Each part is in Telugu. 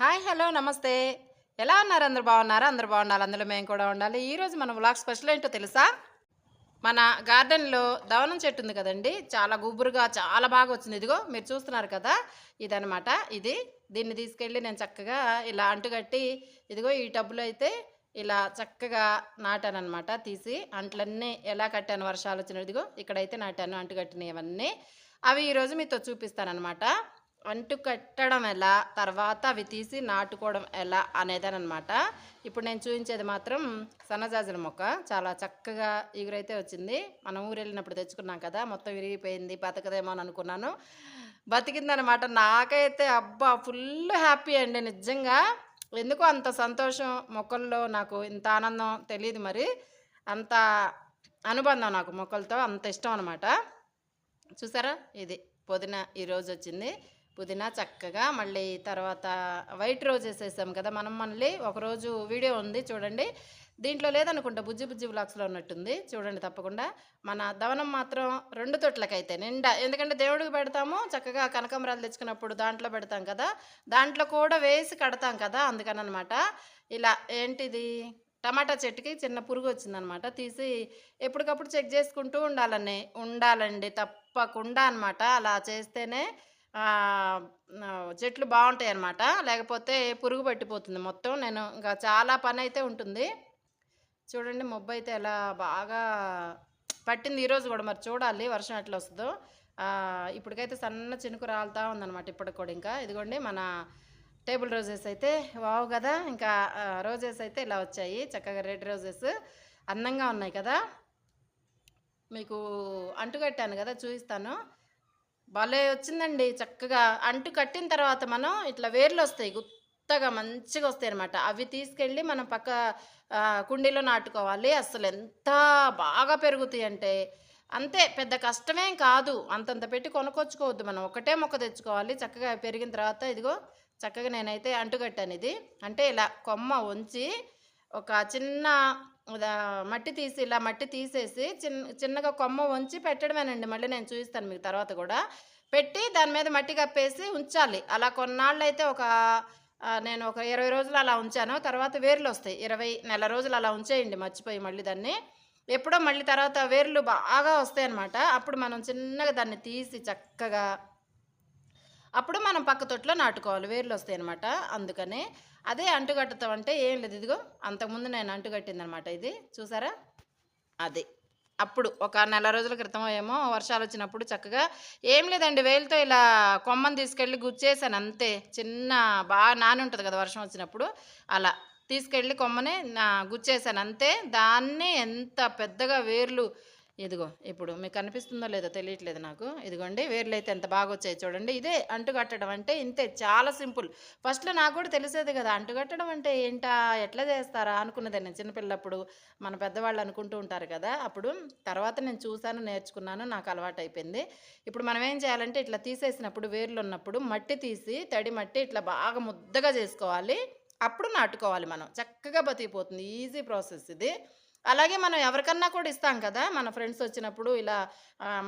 హాయ్ హలో నమస్తే. ఎలా ఉన్నారు? అందరు బాగున్నారా? అందరు బాగున్నారు అందులో మేము కూడా ఉండాలి. ఈరోజు మన వ్లాగ్ స్పెషల్ ఏంటో తెలుసా? మన గార్డెన్లో దవనం చెట్టు ఉంది కదండి. చాలా గుబురుగా చాలా బాగా వచ్చింది. ఇదిగో మీరు చూస్తున్నారు కదా? ఇదనమాట ఇది దీన్ని తీసుకెళ్ళి నేను చక్కగా ఇలా అంటుకట్టి ఇదిగో ఈ టబ్బులో అయితే ఇలా చక్కగా నాటాను అనమాట తీసి అంట్లన్నీ ఎలా కట్టాను? వర్షాలు వచ్చిన ఇదిగో ఇక్కడైతే నాటాను. అంటుకట్టినవన్నీ అవి ఈరోజు మీతో చూపిస్తానమాట అంటు కట్టడం ఎలా? తర్వాత అవి తీసి నాటుకోవడం ఎలా అనేదనమాట ఇప్పుడు నేను చూపించేది మాత్రం సన్నజాజుల మొక్క. చాలా చక్కగా ఎగురైతే వచ్చింది. మనం ఊరు వెళ్ళినప్పుడు తెచ్చుకున్నాం కదా మొత్తం విరిగిపోయింది బతకదేమో అని అనుకున్నాను. బతికిందనమాట నాకైతే అబ్బా ఫుల్ హ్యాపీ అండి నిజంగా. ఎందుకో అంత సంతోషం మొక్కల్లో? నాకు ఇంత ఆనందం తెలియదు మరి. అంత అనుబంధం నాకు మొక్కలతో అంత ఇష్టం అనమాట చూసారా? ఇది పుదీనా ఈరోజు వచ్చింది. పుదీనా చక్కగా మళ్ళీ తర్వాత వైట్ రోజెస్ వేసాం కదా మనం మళ్ళీ ఒకరోజు వీడియో ఉంది చూడండి. దీంట్లో లేదనుకుంటా బుజ్జి బుజ్జి బ్లాక్స్లో ఉన్నట్టుంది చూడండి తప్పకుండా. మన దవనం మాత్రం రెండు తొట్లకైతే నిండా ఎందుకంటే దేవుడికి పెడతాము చక్కగా కనకమరాలు తెచ్చుకున్నప్పుడు దాంట్లో పెడతాం కదా దాంట్లో కూడా వేసి కడతాం కదా అందుకని అనమాట ఇలా ఏంటిది? టమాటా చెట్టుకి చిన్న పురుగు వచ్చిందనమాట తీసి ఎప్పటికప్పుడు చెక్ చేసుకుంటూ ఉండాలని ఉండాలండి తప్పకుండా అనమాట. అలా చేస్తేనే చెట్లు బాగుంటాయి అన్నమాట లేకపోతే పురుగు పట్టిపోతుంది మొత్తం. నేను ఇంకా చాలా పని అయితే ఉంటుంది. చూడండి మొబ్బు అయితే ఎలా బాగా పట్టింది ఈరోజు కూడా. మరి చూడాలి వర్షం ఎట్లా వస్తుందో. ఇప్పటికైతే సన్న చినుకు రాలుతా ఉందన్నమాట ఇప్పటికి కూడా ఇంకా. ఇదిగోండి మన టేబుల్ రోజెస్ అయితే వావ్ కదా. ఇంకా రోజెస్ అయితే ఇలా వచ్చాయి. చక్కగా రెడ్ రోజెస్ అందంగా ఉన్నాయి కదా. మీకు అంటుకట్టాను కదా చూపిస్తాను. భలే వచ్చిందండి చక్కగా. అంటు కట్టిన తర్వాత మనం ఇట్లా వేర్లు వస్తాయి గుత్తగా మంచిగా వస్తాయి అనమాట అవి తీసుకెళ్ళి మనం పక్క కుండీలో నాటుకోవాలి. అసలు ఎంత బాగా పెరుగుతాయి అంటే. అంతే పెద్ద కష్టమేం కాదు. అంతంత పెట్టి కొనుక్కొచ్చుకోవద్దు మనం. ఒకటే మొక్క తెచ్చుకోవాలి. చక్కగా పెరిగిన తర్వాత ఇదిగో చక్కగా నేనైతే అంటుకట్టాను ఇది. అంటే ఇలా కొమ్మ ఉంచి ఒక చిన్న మట్టి తీసి ఇలా మట్టి తీసేసి చిన్న చిన్నగా కొమ్మ ఉంచి పెట్టడమేనండి. మళ్ళీ నేను చూపిస్తాను మీకు తర్వాత కూడా. పెట్టి దాని మీద మట్టి కప్పేసి ఉంచాలి. అలా కొన్నాళ్ళు అయితే ఒక నేను ఒక ఇరవై రోజులు అలా ఉంచాను. తర్వాత వేర్లు వస్తాయి. ఇరవై నెల రోజులు అలా ఉంచేయండి. మర్చిపోయి మళ్ళీ దాన్ని. ఎప్పుడో మళ్ళీ తర్వాత వేర్లు బాగా వస్తాయి అనమాట అప్పుడు మనం చిన్నగా దాన్ని తీసి చక్కగా అప్పుడు మనం పక్క తొట్లో నాటుకోవాలి. వేర్లు వస్తాయి అనమాట అందుకని అదే అంటుకట్టుతాం అంటే ఏం లేదు. ఇదిగో అంతకుముందు నేను అంటుకట్టిందనమాట ఇది. చూసారా? అది. అప్పుడు ఒక నెల రోజుల క్రితం ఏమో వర్షాలు వచ్చినప్పుడు చక్కగా ఏం లేదండి వేలుతో ఇలా కొమ్మని తీసుకెళ్ళి గుచ్చేసాను అంతే. చిన్న బాగా నాని ఉంటుంది కదా వర్షం వచ్చినప్పుడు అలా తీసుకెళ్ళి కొమ్మని నా గుచ్చేసాను అంతే. దాన్ని ఎంత పెద్దగా వేర్లు ఇదిగో ఇప్పుడు మీకు కనిపిస్తుందో లేదో తెలియట్లేదు నాకు. ఇదిగోండి వేర్లు అయితే ఎంత బాగా వచ్చాయి చూడండి. ఇదే అంటుకట్టడం అంటే ఇంతే చాలా సింపుల్. ఫస్ట్లో నాకు కూడా తెలిసేది కదా అంటుకట్టడం అంటే ఏంటా ఎట్లా చేస్తారా అనుకున్నదే నేను చిన్నపిల్లప్పుడు. మన పెద్దవాళ్ళు అనుకుంటూ ఉంటారు కదా అప్పుడు తర్వాత నేను చూశాను నేర్చుకున్నాను నాకు అలవాటు అయిపోయింది ఇప్పుడు మనం ఏం చేయాలంటే ఇట్లా తీసేసినప్పుడు వేర్లు ఉన్నప్పుడు మట్టి తీసి తడి మట్టి ఇట్లా బాగా ముద్దగా చేసుకోవాలి. అప్పుడు నాటుకోవాలి మనం. చక్కగా బతికిపోతుంది. ఈజీ ప్రాసెస్ ఇది. అలాగే మనం ఎవరికన్నా కూడా ఇస్తాం కదా. మన ఫ్రెండ్స్ వచ్చినప్పుడు ఇలా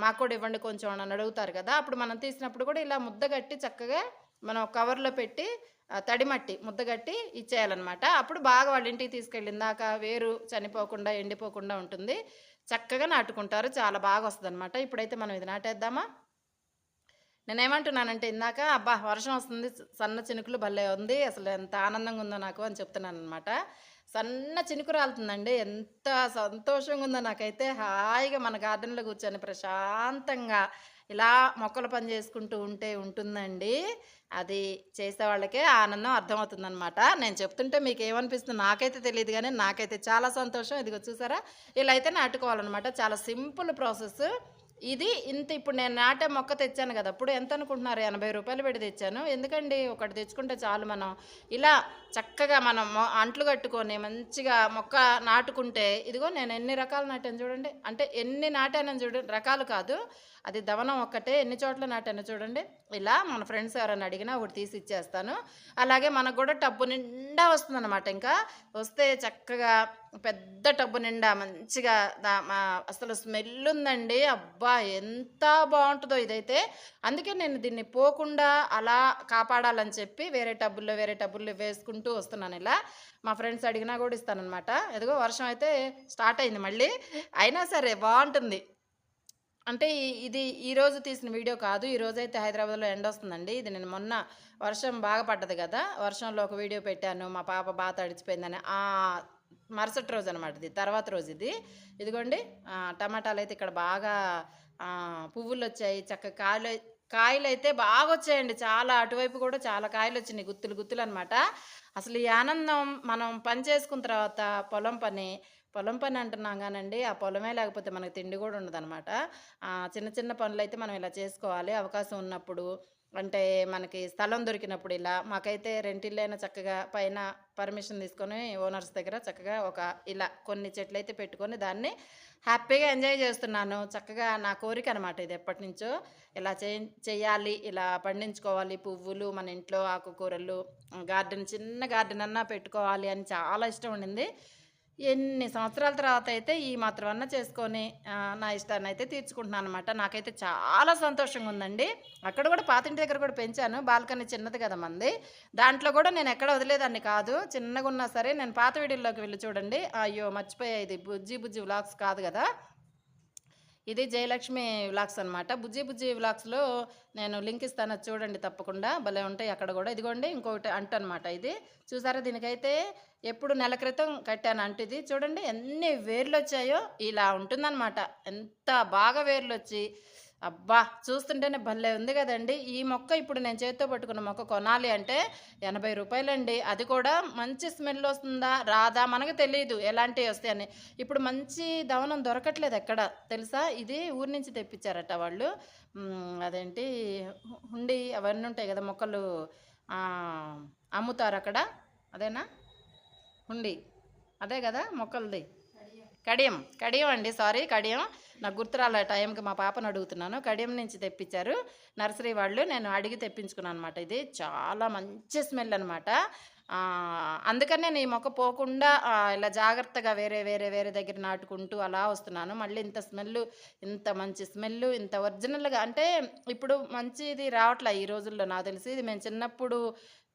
మాకు కూడా ఇవ్వండి కొంచెం అని అడుగుతారు కదా. అప్పుడు మనం తీసినప్పుడు కూడా ఇలా ముద్ద కట్టి చక్కగా మనం కవర్లో పెట్టి తడిమట్టి తడి మట్టి ముద్ద కట్టి ఇచ్చేయాలన్నమాట. అప్పుడు బాగా వాళ్ళ ఇంటికి తీసుకెళ్ళిన దాకా వేరు చనిపోకుండా ఎండిపోకుండా ఉంటుంది. చక్కగా నాటుకుంటారు. చాలా బాగా వస్తుంది అనమాట ఇప్పుడైతే మనం ఇది నాటేద్దామా? నేనేమంటున్నానంటే ఇందాక అబ్బా వర్షం వస్తుంది. సన్న చినుకులు భలే ఉంది. అసలు ఎంత ఆనందంగా ఉందో నాకు అని చెప్తున్నాను అనమాట సన్న చినుకు రాలుతుందండి ఎంత సంతోషంగా ఉందో నాకైతే హాయిగా మన గార్డెన్లో కూర్చొని ప్రశాంతంగా ఇలా మొక్కల పని చేసుకుంటూ ఉంటే ఉంటుందండి. అది చేసే వాళ్ళకే ఆనందం అర్థమవుతుందనమాట నేను చెప్తుంటే మీకు ఏమనిపిస్తుంది నాకైతే తెలియదు కానీ నాకైతే చాలా సంతోషం. ఇదిగో చూసారా? ఇలా అయితే నాటుకోవాలన్నమాట. చాలా సింపుల్ ప్రాసెస్. ఇది ఇంత ఇప్పుడు నేను నాటే మొక్క తెచ్చాను కదా అప్పుడు ఎంత అనుకుంటున్నారు? ఎనభై రూపాయలు పెట్టి తెచ్చాను. ఎందుకండి ఒకటి తెచ్చుకుంటే చాలు మనం? ఇలా చక్కగా మనం అంట్లు కట్టుకొని మంచిగా మొక్క నాటుకుంటే ఇదిగో నేను ఎన్ని రకాలు నాటాను చూడండి. అంటే ఎన్ని నాటానని చూడండి రకాలు కాదు. అది దవనం ఒక్కటే ఎన్ని చోట్ల నాటాను చూడండి. ఇలా మన ఫ్రెండ్స్ ఎవరైనా అడిగినా ఒకటి తీసి ఇచ్చేస్తాను. అలాగే మనకు కూడా టబ్బు నిండా వస్తుందన్నమాట ఇంకా. వస్తే చక్కగా పెద్ద టబ్బు నిండా మంచిగా మా- అసలు స్మెల్ ఉందండి. అబ్బా ఎంత బాగుంటుందో ఇదైతే. అందుకే నేను దీన్ని పోకుండా అలా కాపాడాలని చెప్పి వేరే టబ్బుల్లో వేరే టబ్బుల్లో వేసుకుంటూ వస్తున్నాను ఇలా. మా ఫ్రెండ్స్ అడిగినా కూడా ఇస్తానమాట ఎదుగో వర్షం అయితే స్టార్ట్ అయింది మళ్ళీ. అయినా సరే బాగుంటుంది. అంటే ఇది ఈరోజు తీసిన వీడియో కాదు. ఈరోజు అయితే హైదరాబాద్లో ఎండ వస్తుందండి. ఇది నేను మొన్న వర్షం బాగా పడ్డది కదా. వర్షంలో ఒక వీడియో పెట్టాను. మా పాప బాగా తడిచిపోయిందని ఆ మరుసటి రోజు అనమాట ఇది తర్వాత రోజు ఇది. ఇదిగోండి టమాటాలు అయితే ఇక్కడ బాగా పువ్వులు వచ్చాయి చక్క కాయలు కాయలు అయితే బాగా వచ్చాయండి చాలా అటువైపు కూడా చాలా కాయలు వచ్చినాయి గుత్తులు గుత్తులు అనమాట అసలు ఈ ఆనందం మనం పని చేసుకున్న తర్వాత పొలం పని పొలం పని అంటున్నాం కానండి ఆ పొలమే లేకపోతే మనకి తిండి కూడా ఉండదన్నమాట. చిన్న చిన్న పనులు అయితే మనం ఇలా చేసుకోవాలి. అవకాశం ఉన్నప్పుడు అంటే మనకి స్థలం దొరికినప్పుడు ఇలా మాకైతే రెంటిల్లైనా చక్కగా పైన పర్మిషన్ తీసుకొని ఓనర్స్ దగ్గర చక్కగా ఒక ఇలా కొన్ని చెట్లు అయితే పెట్టుకొని దాన్ని హ్యాపీగా ఎంజాయ్ చేస్తున్నాను. చక్కగా నా కోరిక అనమాట ఇది ఎప్పటి నుంచో ఇలా చేయాలి ఇలా పండించుకోవాలి. పువ్వులు మన ఇంట్లో ఆకుకూరలు గార్డెన్ చిన్న గార్డెన్ అన్నా పెట్టుకోవాలి అని చాలా ఇష్టం ఉండింది. ఎన్ని సంవత్సరాల తర్వాత అయితే ఈ మాత్రం అన్న చేసుకొని నా ఇష్టాన్ని అయితే తీర్చుకుంటున్నాను అనమాట నాకైతే చాలా సంతోషంగా ఉందండి. అక్కడ కూడా పాతింటి దగ్గర కూడా పెంచాను. బాల్కనీ చిన్నది కదా మంది. దాంట్లో కూడా నేను ఎక్కడ వదిలేదాన్ని కాదు. చిన్నగా ఉన్నా సరే నేను పాత వీడియోలోకి వెళ్ళి చూడండి. అయ్యో మర్చిపోయాయి ఇది. బుజ్జి బుజ్జి వ్లాగ్స్ కాదు కదా. ఇది జయలక్ష్మి వ్లాగ్స్ అనమాట బుజ్జి బుజ్జి వ్లాగ్స్లో నేను లింక్ ఇస్తాను చూడండి తప్పకుండా. భలే ఉంటాయి అక్కడ కూడా. ఇదిగోండి ఇంకొకటి అంటు అనమాట ఇది. చూసారా దీనికైతే ఎప్పుడు నెల క్రితం కట్టాను అంటు ఇది. చూడండి ఎన్ని వేర్లు వచ్చాయో ఇలా ఉంటుందన్నమాట. ఎంత బాగా వేర్లు వచ్చి అబ్బా! చూస్తుంటేనే భలే ఉంది కదండి. ఈ మొక్క ఇప్పుడు నేను చేతితో పట్టుకున్న మొక్క కొనాలి అంటే ఎనభై రూపాయలండి. అది కూడా మంచి స్మెల్ వస్తుందా? రాదా? మనకు తెలియదు ఎలాంటివి వస్తాయని ఇప్పుడు మంచి దవనం దొరకట్లేదు ఎక్కడ? తెలుసా? ఇది ఊరి నుంచి తెప్పించారట వాళ్ళు. అదేంటి? ఉండి అవన్నీ ఉంటాయి కదా మొక్కలు. అమ్ముతారు అక్కడ. అదేనా? ఉండి అదే కదా మొక్కలది. కడియం కడియం అండి సారీ కడియం. నాకు గుర్తురాల టైంకి మా పాపను అడుగుతున్నాను. కడియం నుంచి తెప్పించారు. నర్సరీ వాళ్ళు నేను అడిగి తెప్పించుకున్నాను అనమాట ఇది. చాలా మంచి స్మెల్ అనమాట అందుకని నేను ఈ మొక్క పోకుండా ఇలా జాగ్రత్తగా వేరే వేరే వేరే దగ్గర నాటుకుంటూ అలా వస్తున్నాను. మళ్ళీ ఇంత స్మెల్ ఇంత మంచి స్మెల్ ఇంత ఒరిజినల్గా అంటే ఇప్పుడు మంచిది రావట్లే ఈ రోజుల్లో నాకు తెలిసి. ఇది మేము చిన్నప్పుడు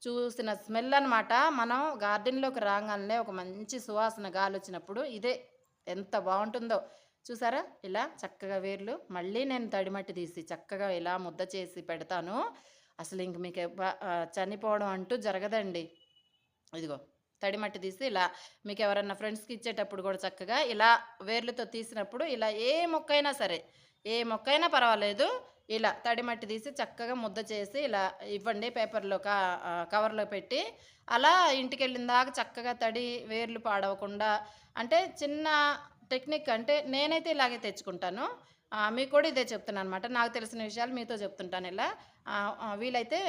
చూసిన స్మెల్ అనమాట మనం గార్డెన్లోకి రాగానే ఒక మంచి సువాసన గాలి వచ్చినప్పుడు ఇదే ఎంత బాగుంటుందో. చూసారా? ఇలా చక్కగా వేర్లు. మళ్ళీ నేను తడిమట్టి తీసి చక్కగా ఇలా ముద్ద చేసి పెడతాను. అసలు ఇంక మీకు చనిపోవడం అంటూ జరగదండి. ఇదిగో తడిమట్టి తీసి ఇలా మీకు ఎవరన్నా ఫ్రెండ్స్కి ఇచ్చేటప్పుడు కూడా చక్కగా ఇలా వేర్లతో తీసినప్పుడు ఇలా ఏ మొక్కైనా సరే ఏ మొక్కైనా పర్వాలేదు. ఇలా తడిమట్టి తీసి చక్కగా ముద్ద చేసి ఇలా ఇవ్వండి పేపర్లో కా కవర్లో పెట్టి. అలా ఇంటికి వెళ్ళిన దాకా చక్కగా తడి వేర్లు పాడవకుండా అంటే చిన్న టెక్నిక్ అంటే నేనైతే ఇలాగే తెచ్చుకుంటాను. మీకు కూడా ఇదే చెప్తున్నాను అనమాట నాకు తెలిసిన విషయాలు మీతో చెప్తుంటాను ఇలా. వీలైతే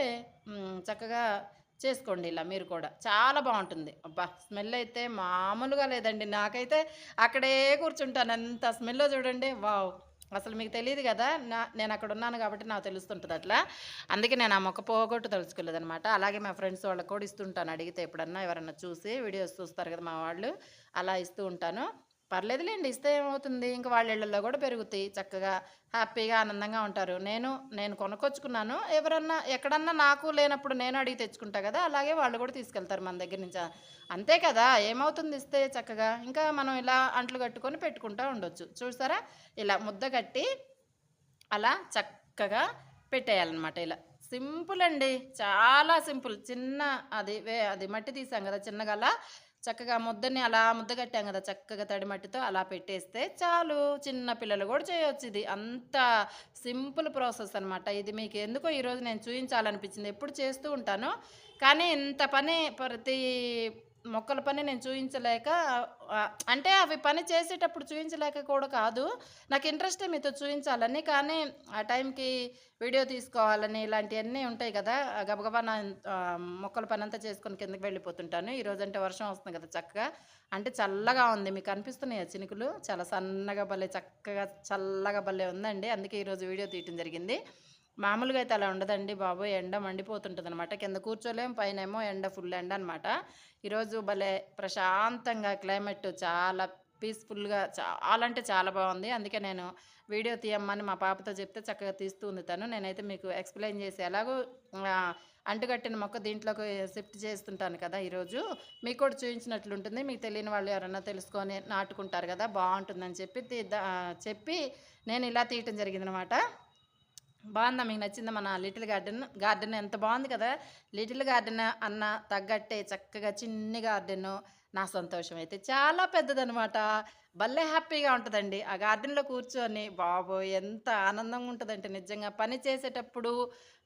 చక్కగా చేసుకోండి ఇలా మీరు కూడా. చాలా బాగుంటుంది. అబ్బా స్మెల్ అయితే మామూలుగా లేదండి. నాకైతే అక్కడే కూర్చుంటాను. అంత స్మెల్లో చూడండి. వావ్! అసలు మీకు తెలియదు కదా నా నేను అక్కడ ఉన్నాను కాబట్టి నాకు తెలుస్తుంటుంది అట్లా. అందుకే నేను ఆ మొక్క పోగొట్టు తలుచుకోలేదనమాట అలాగే మా ఫ్రెండ్స్ వాళ్ళకి కూడా ఇస్తుంటాను అడిగితే ఎప్పుడన్నా ఎవరన్నా చూసి వీడియోస్ చూస్తారు కదా మా వాళ్ళు అలా ఇస్తూ ఉంటాను. పర్లేదులేండి ఇస్తే ఏమవుతుంది? ఇంకా వాళ్ళ ఇళ్ళల్లో కూడా పెరుగుతాయి చక్కగా హ్యాపీగా ఆనందంగా ఉంటారు. నేను నేను కొనుక్కొచ్చుకున్నాను. ఎవరన్నా ఎక్కడన్నా నాకు లేనప్పుడు నేను అడిగి తెచ్చుకుంటా కదా అలాగే వాళ్ళు కూడా తీసుకెళ్తారు మన దగ్గర నుంచి. అంతే కదా ఏమవుతుంది ఇస్తే చక్కగా? ఇంకా మనం ఇలా అంట్లు కట్టుకొని పెట్టుకుంటూ ఉండొచ్చు. చూసారా? ఇలా ముద్ద కట్టి అలా చక్కగా పెట్టేయాలన్నమాట ఇలా. సింపుల్ అండి. చాలా సింపుల్. చిన్న అది వే అది మట్టి తీసాం కదా చిన్నగా అలా చక్కగా ముద్దని అలా ముద్ద కట్టాం కదా చక్కగా తడి మట్టితో అలా పెట్టేస్తే చాలు. చిన్న పిల్లలు కూడా చేయొచ్చు ఇది. అంత సింపుల్ ప్రాసెస్ అనమాట ఇది మీకు ఎందుకో ఈరోజు నేను చూపించాలనిపించింది ఎప్పుడు చేస్తూ ఉంటాను. కానీ ఇంత పని ప్రతి మొక్కల పని నేను చూయించలేక అంటే అవి పని చేసేటప్పుడు చూయించలేక కూడా కాదు. నాకు ఇంట్రెస్టే మీతో చూయించాలని కానీ ఆ టైంకి వీడియో తీసుకోవాలని ఇలాంటివన్నీ ఉంటాయి కదా. గబగబా నా మొక్కల పని అంతా చేసుకొని కిందకి వెళ్ళిపోతుంటాను. ఈరోజు అంటే వర్షం వస్తుంది కదా చక్కగా. అంటే చల్లగా ఉంది మీకు కనిపిస్తున్నాయి చినుకులు? చాలా సన్నగా భలే చక్కగా చల్లగా భలే ఉందండి. అందుకే ఈరోజు వీడియో తీయటం జరిగింది. మామూలుగా అయితే అలా ఉండదండి బాబు ఎండ మండిపోతుంటుంది అనమాట కింద కూర్చోలేం పైన ఏమో ఎండ ఫుల్ ఎండ అనమాట ఈరోజు భలే ప్రశాంతంగా క్లైమేట్ చాలా పీస్ఫుల్గా చాలా అంటే చాలా బాగుంది. అందుకే నేను వీడియో తీయమ్మని మా పాపతో చెప్తే చక్కగా తీస్తూ ఉంది తను. నేనైతే మీకు ఎక్స్ప్లెయిన్ చేసి ఎలాగో అంటుకట్టిన మొక్క దీంట్లోకి షిఫ్ట్ చేస్తుంటాను కదా ఈరోజు. మీకు కూడా చూపించినట్లుంటుంది మీకు తెలియని వాళ్ళు ఎవరన్నా తెలుసుకొని నాటుకుంటారు కదా బాగుంటుందని చెప్పి తీద్దా చెప్పి నేను ఇలా తీయటం జరిగిందనమాట బాగుందా? మీకు నచ్చిందా మన లిటిల్ గార్డెన్? గార్డెన్ ఎంత బాగుంది కదా? లిటిల్ గార్డెన్ అన్న తగ్గట్టే చక్కగా చిన్ని గార్డెన్ నా సంతోషం అయితే చాలా పెద్దదనమాట భలే హ్యాపీగా ఉంటుందండి. ఆ గార్డెన్లో కూర్చొని బాబో ఎంత ఆనందంగా ఉంటుందంటే నిజంగా పని చేసేటప్పుడు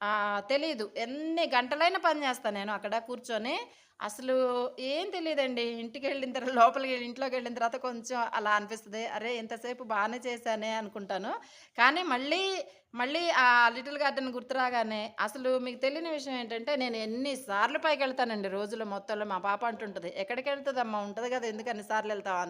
తెలియదు తెలీదు. ఎన్ని గంటలైనా పని చేస్తాను నేను అక్కడ కూర్చొని. అసలు ఏం తెలియదండి ఇంటికి వెళ్ళిన తర్వాత లోపలికి ఇంట్లోకి వెళ్ళిన తర్వాత కొంచెం అలా అనిపిస్తుంది. అరే ఇంతసేపు బాగానే చేశానే అనుకుంటాను. కానీ మళ్ళీ మళ్ళీ ఆ లిటిల్ గార్డెన్ గుర్తురాగానే అసలు మీకు తెలియని విషయం ఏంటంటే నేను ఎన్నిసార్లు పైకి వెళ్తానండి రోజుల మొత్తంలో. మా పాప అంటుంటుంది ఎక్కడికి వెళ్తుందమ్మా? ఉంటుంది కదా ఎందుకు అన్నిసార్లు వెళ్తావా?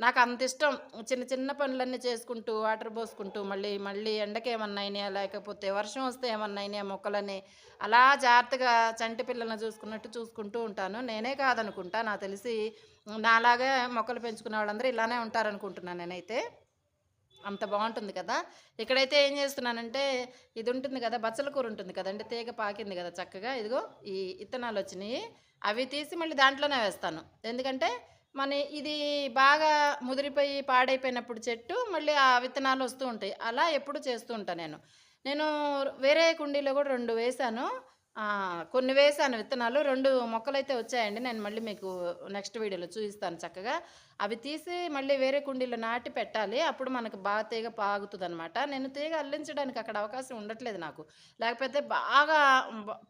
నాకు అంత ఇష్టం చిన్న చిన్న పనులన్నీ చేసుకుంటూ వాటర్ పోసుకుంటూ మళ్ళీ మళ్ళీ ఎండకి ఏమన్నా అయినాయా? లేకపోతే వర్షం వస్తే ఏమన్నా అయినాయా మొక్కలని? అలా జాగ్రత్తగా చంటి పిల్లల్ని చూసుకున్నట్టు చూసుకుంటూ ఉంటాను. నేనే కాదనుకుంటా. నాకు తెలిసి నాలాగే మొక్కలు పెంచుకునే వాళ్ళందరూ ఇలానే ఉంటారనుకుంటున్నాను నేనైతే. అంత బాగుంటుంది కదా. ఇక్కడైతే ఏం చేస్తున్నానంటే ఇది ఉంటుంది కదా బచ్చల కూర ఉంటుంది కదండి తీగ పాకింది కదా చక్కగా. ఇదిగో ఈ ఇత్తనాలు వచ్చినాయి. అవి తీసి మళ్ళీ దాంట్లోనే వేస్తాను. ఎందుకంటే మన ఇది బాగా ముదిరిపోయి పాడైపోయినప్పుడు చెట్టు మళ్ళీ ఆ విత్తనాలు వస్తూ ఉంటాయి. అలా ఎప్పుడు చేస్తూ ఉంటాను నేను. నేను వేరే కుండీలో కూడా రెండు వేశాను కొన్ని వేసాను విత్తనాలు. రెండు మొక్కలు అయితే వచ్చాయండి. నేను మళ్ళీ మీకు నెక్స్ట్ వీడియోలో చూపిస్తాను చక్కగా. అవి తీసి మళ్ళీ వేరే కుండీలో నాటి పెట్టాలి. అప్పుడు మనకు బాగా తీగ పాగుతుంది అనమాట నేను తీగ అల్లించడానికి అక్కడ అవకాశం ఉండట్లేదు నాకు. లేకపోతే బాగా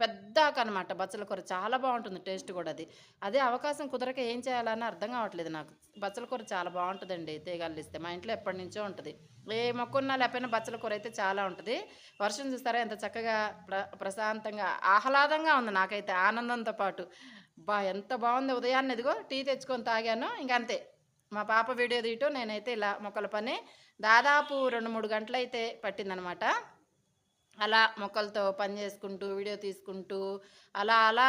పెద్దాక అనమాట బచ్చల కూర చాలా బాగుంటుంది టేస్ట్ కూడా అది. అదే అవకాశం కుదరక ఏం చేయాలని అర్థం కావట్లేదు నాకు. బచ్చల కూర చాలా బాగుంటుందండి తీగ అల్లిస్తే. మా ఇంట్లో ఎప్పటి నుంచో ఉంటుంది. ఏ మొక్క ఉన్నా లేకపోయినా బచ్చల కూర అయితే చాలా ఉంటుంది. వర్షం చూస్తారా? ఎంత చక్కగా ప్ర ప్రశాంతంగా ఆహ్లాదంగా ఉంది నాకైతే ఆనందంతో పాటు. బా ఎంత బాగుంది ఉదయాన్నే ఇదిగో టీ తెచ్చుకొని తాగాను. ఇంక అంతే. మా పాప వీడియో తీయటం నేనైతే ఇలా మొక్కల పని దాదాపు రెండు మూడు గంటలైతే పట్టిందనమాట. అలా మొక్కలతో పని చేసుకుంటూ వీడియో తీసుకుంటూ అలా అలా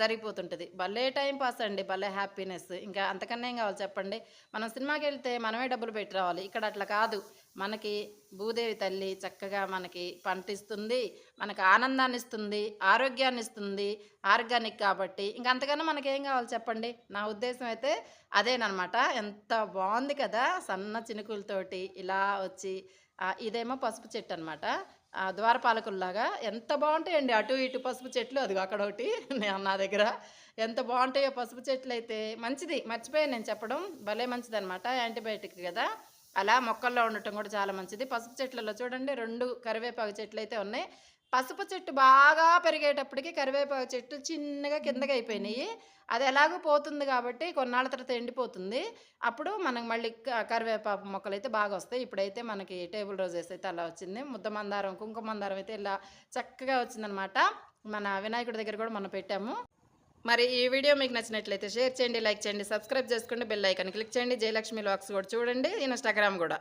జరిగిపోతుంటుంది. భలే టైం పాస్ అండి భలే హ్యాపీనెస్. ఇంకా అంతకన్నా ఏం కావాలి చెప్పండి? మనం సినిమాకి వెళ్తే మనమే డబ్బులు పెట్టి రావాలి. ఇక్కడ అట్లా కాదు. మనకి భూదేవి తల్లి చక్కగా మనకి పంటిస్తుంది మనకు మనకి ఆనందాన్ని ఇస్తుంది ఆరోగ్యాన్ని ఇస్తుంది ఆర్గానిక్ కాబట్టి. ఇంకా అంతకన్నా మనకి ఏం కావాలి చెప్పండి? నా ఉద్దేశం అయితే అదేనమాట ఎంత బాగుంది కదా సన్న చినుకులతోటి ఇలా వచ్చి ఇదేమో పసుపు చెట్టు అనమాట ద్వారపాలకుల్లాగా ఎంత బాగుంటాయండి అటు ఇటు పసుపు చెట్లు అది అక్కడ ఒకటి నా దగ్గర. ఎంత బాగుంటాయో పసుపు చెట్లు అయితే మంచిది. మర్చిపోయాను నేను చెప్పడం. భలే మంచిది అనమాట యాంటీబయాటిక్ కదా. అలా మొక్కల్లో ఉండటం కూడా చాలా మంచిది. పసుపు చెట్లలో చూడండి రెండు కరివేపాకు చెట్లు అయితే ఉన్నాయి. పసుపు చెట్టు బాగా పెరిగేటప్పటికి కరివేపాకు చెట్టు చిన్నగా కిందకి అయిపోయినాయి. అది ఎలాగో పోతుంది కాబట్టి కొన్నాళ్ళ తర్వాత ఎండిపోతుంది. అప్పుడు మనకు మళ్ళీ కరివేపాకు మొక్కలు అయితే బాగా వస్తాయి. ఇప్పుడైతే మనకి టేబుల్ రోజెస్ అయితే అలా వచ్చింది. ముద్ద మందారం కుంకుమ మందారం అయితే ఇలా చక్కగా వచ్చిందనమాట. మన వినాయకుడి దగ్గర కూడా మనం పెట్టాము. మరి ఈ వీడియో మీకు నచ్చినట్లయితే షేర్ చేయండి లైక్ చేయండి సబ్స్క్రైబ్ చేసుకోండి బెల్ ఐకాన్ క్లిక్ చేయండి. జయలక్ష్మి లాక్స్ కూడా చూడండి. ఇన్స్టాగ్రామ్ కూడా.